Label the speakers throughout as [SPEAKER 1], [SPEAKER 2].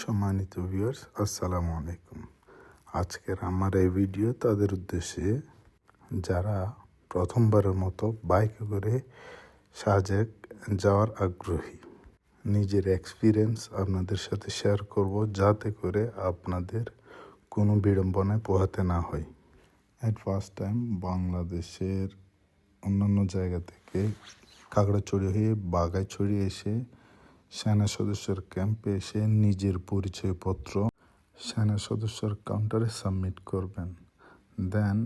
[SPEAKER 1] সম্মানিত ভিউয়ার্স আসসালামু আলাইকুম। আজকের আমার এই ভিডিও তাদের উদ্দেশ্যে যারা প্রথমবারের মতো বাইকে করে সাজেক যাওয়ার আগ্রহী, নিজের এক্সপিরিয়েন্স আপনাদের সাথে শেয়ার করব যাতে করে আপনাদের কোনো বিড়ম্বনায় পোহাতে না হয়। অ্যাট ফার্স্ট টাইম বাংলাদেশের অন্যান্য জায়গা থেকে কাকড়াছড়ি হয়ে বাগাইছড়ি এসে সেনা সদস্যের ক্যাম্পে এসে নিজের পরিচয়পত্র সেনা সদস্যর কাউন্টারে সাবমিট করবেন। দেন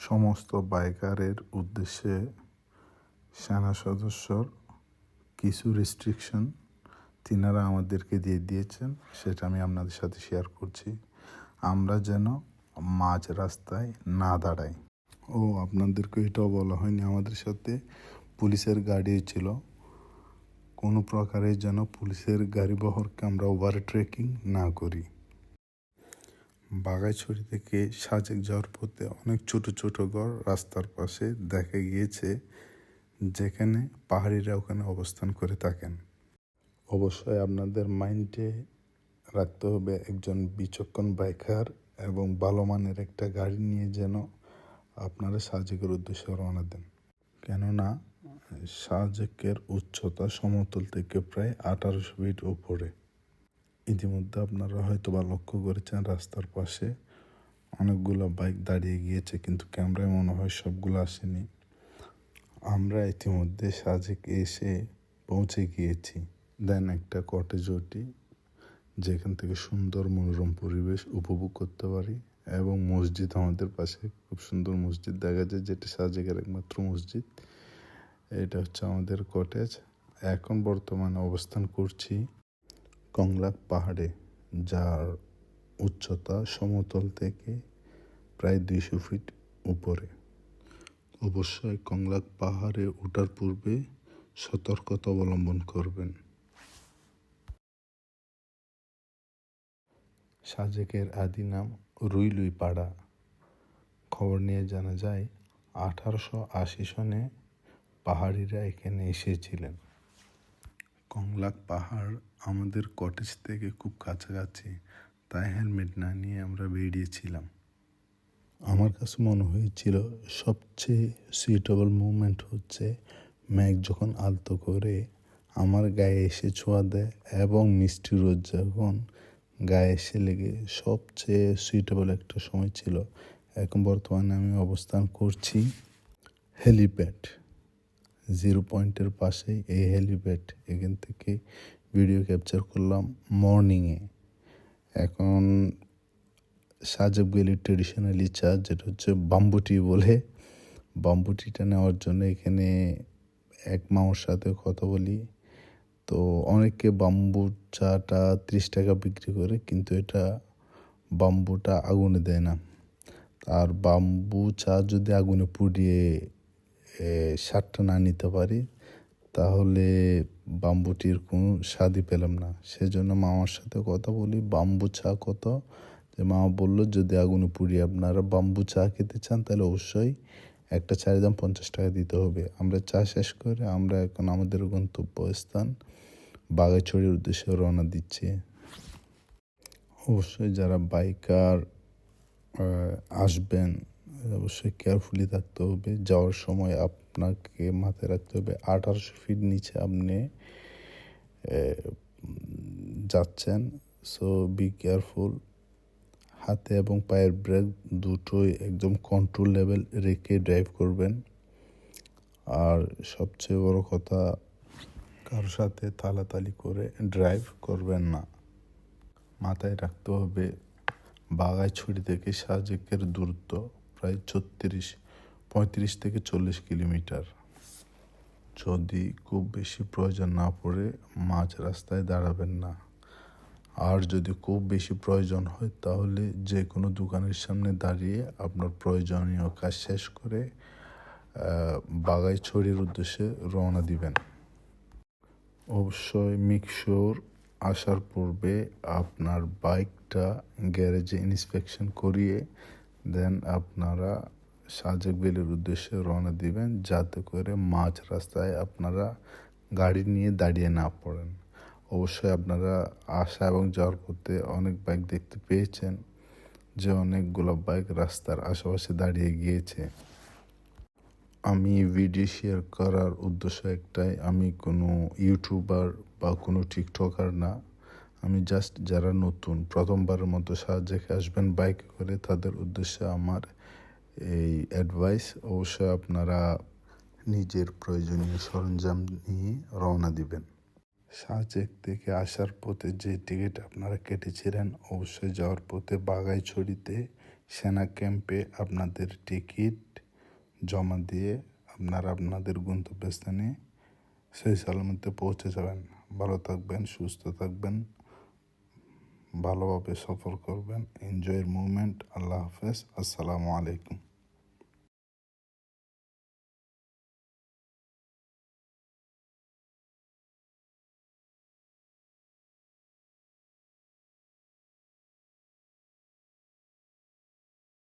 [SPEAKER 1] সমস্ত বাইকারের উদ্দেশ্যে সেনা সদস্যর কিছু রেস্ট্রিকশন তিনারা আমাদেরকে দিয়ে দিয়েছেন, সেটা আমি আপনাদের সাথে শেয়ার করছি। আমরা যেন মাঝ রাস্তায় না দাঁড়াই। ও আপনাদেরকে এটাও বলা হয়নি আমাদের সাথে। পুলিশের গাড়ি ছিল। কোনো প্রকারে যেন পুলিশের গাড়ি বহরকে আমরা ওভার ট্রেকিং না করি। বাগাইছড়ি থেকে সাজেক যাওয়ার পথে অনেক ছোট ছোট ঘর রাস্তার পাশে দেখা গিয়েছে, যেখানে পাহাড়িরা ওখানে অবস্থান করে থাকেন। অবশ্যই আপনাদের মাইন্ডে রাখতে হবে একজন বিচক্ষণ বাইকার এবং ভালো মানের একটা গাড়ি নিয়ে যেন আপনারা সাজেকের উদ্দেশ্যে রওনা দেন। কেননা সাজেকের উচ্চতা সমতল থেকে প্রায় আঠারোশো ফিট উপরে। ইতিমধ্যে আপনারা হয়তো বা লক্ষ্য করেছেন, রাস্তার পাশে অনেকগুলো বাইক দাঁড়িয়ে গিয়েছে, কিন্তু ক্যামেরায় মনে হয় সবগুলো আসেনি। আমরা ইতিমধ্যে সাজেক এসে পৌঁছে গিয়েছি। দেন একটা কটেজ ওটি, যেখান থেকে সুন্দর মনোরম পরিবেশ উপভোগ করতে পারি এবং মসজিদ আমাদের পাশে, খুব সুন্দর মসজিদ দেখা যায়, যেটা সাজেকের একমাত্র মসজিদ। এটা হচ্ছে আমাদের কটেজ এখন বর্তমানে অবস্থান করছি কংলাক পাহাড়ে, যার উচ্চতা সমতল থেকে প্রায় দুইশো ফিট উপরে। অবশ্যই কংলাক পাহাড়ে ওঠার পূর্বে সতর্কতা অবলম্বন করবেন। সাজেকের আদি নাম রুইলুই পাড়া খবর নিয়ে জানা যায়, আঠারোশো আশি সনে পাহাড়িরা এখানে এসেছিলেন। কংলাক পাহাড় আমাদের কটেজ থেকে খুব কাছাকাছি, তাই হেলমেট না নিয়ে আমরা বেরিয়েছিলাম। আমার কাছে মনে হয়েছিল, সবচেয়ে সুইটেবল মুভমেন্ট হচ্ছে ম্যাগ যখন আলতো করে আমার গায়ে এসে ছোঁয়া দেয় এবং মিষ্টি রোদ যখন গায়ে এসে লেগে সবচেয়ে সুইটেবল একটা সময় ছিল। এখন বর্তমানে আমি অবস্থান করছি হেলিপ্যাড। জিরো পয়েন্টের পাশেই এই হেলিপ্যাড। এখান থেকে ভিডিও ক্যাপচার করলাম মর্নিংয়ে। এখন সাজেব গেলি ট্রেডিশনালি চা, যেটা হচ্ছে বাম্বুটি বলে। বাম্বুটিটা নেওয়ার জন্য এখানে এক মামার সাথে কথা বলি। তো অনেকে বাম্বু চাটা ত্রিশ টাকা বিক্রি করে, কিন্তু এটা বাম্বুটা আগুনে দেয় না। আর বাম্বু চা যদি আগুনে পুড়িয়ে স্বাদটা না নিতে পারি, তাহলে বাম্বুটির কোনো স্বাদই পেলাম না। সেজন্য মামার সাথে কথা বলি, বাম্বু চা কত? যে মামা বলল, যদি আগুনে পুড়িয়ে আপনারা বাম্বু চা খেতে চান, তাহলে অবশ্যই একটা চায়ের দাম পঞ্চাশ টাকা দিতে হবে। আমরা চা শেষ করে আমরা এখন আমাদের গন্তব্যস্থান বাগাইছড়ির উদ্দেশ্যে রওনা দিচ্ছি। অবশ্যই যারা বাইকার আসবেন অবশ্যই কেয়ারফুলি থাকতে হবে। যাওয়ার সময় আপনাকে মাথায় রাখতে হবে, আঠারোশো ফিট নিচে আপনি যাচ্ছেন। সো বি কেয়ারফুল হাতে এবং পায়ের ব্রেক দুটোই একদম কন্ট্রোল লেভেল রেখে ড্রাইভ করবেন। আর সবচেয়ে বড় কথা কারোর সাথে তালাতালি করে ড্রাইভ করবেন না। মাথায় রাখতে হবে বাগাইছড়ি থেকে সাজেকের দূরত্ব। প্রায় ছত্রিশ, পঁয়ত্রিশ থেকে চল্লিশ কিলোমিটার। যদি খুব বেশি প্রয়োজন না পড়ে, মাঝ রাস্তায় দাঁড়াবেন না। আর যদি খুব বেশি প্রয়োজন হয়, তাহলে যে কোনো দোকানের সামনে দাঁড়িয়ে আপনার প্রয়োজনীয় কাজ শেষ করে বাগাইছড়ির উদ্দেশ্যে রওনা দিবেন। অবশ্যই মিক্সর আসার পূর্বে আপনার বাইকটা গ্যারেজে ইন্সপেকশন করিয়ে দেন আপনারা সাজেক বেলের উদ্দেশ্যে রওনা দিবেন, যাতে করে মাঝ রাস্তায় আপনারা গাড়ি নিয়ে দাঁড়িয়ে না পড়েন। অবশ্যই আপনারা আসা এবং যাওয়ার পথে অনেক বাইক দেখতে পেয়েছেন, যে অনেকগুলো বাইক রাস্তার আশেপাশে দাঁড়িয়ে গিয়েছে। আমি ভিডিও শেয়ার করার উদ্দেশ্য একটাই, আমি কোনো ইউটিউবার বা কোনো টিকটকার না। আমি জাস্ট যারা নতুন, প্রথমবারের মতো সাহায্যে আসবেন বাইকে করে, তাদের উদ্দেশ্যে আমার এই অ্যাডভাইস অবশ্যই আপনারা নিজের প্রয়োজনীয় সরঞ্জাম নিয়ে রওনা দিবেন। সাজেক থেকে আসার পথে যে টিকিট আপনারা কেটেছিলেন, অবশ্যই যাওয়ার পথে বাগাইছড়িতে সেনা ক্যাম্পে আপনাদের টিকিট জমা দিয়ে আপনারা আপনাদের গন্তব্যস্থানে সেই সালামতে পৌঁছে যাবেন। ভালো থাকবেন, সুস্থ থাকবেন। ভালোভাবে সফর করবেন। এনজয়ের মুভমেন্ট আল্লাহ হাফেজ। আসসালামু আলাইকুম।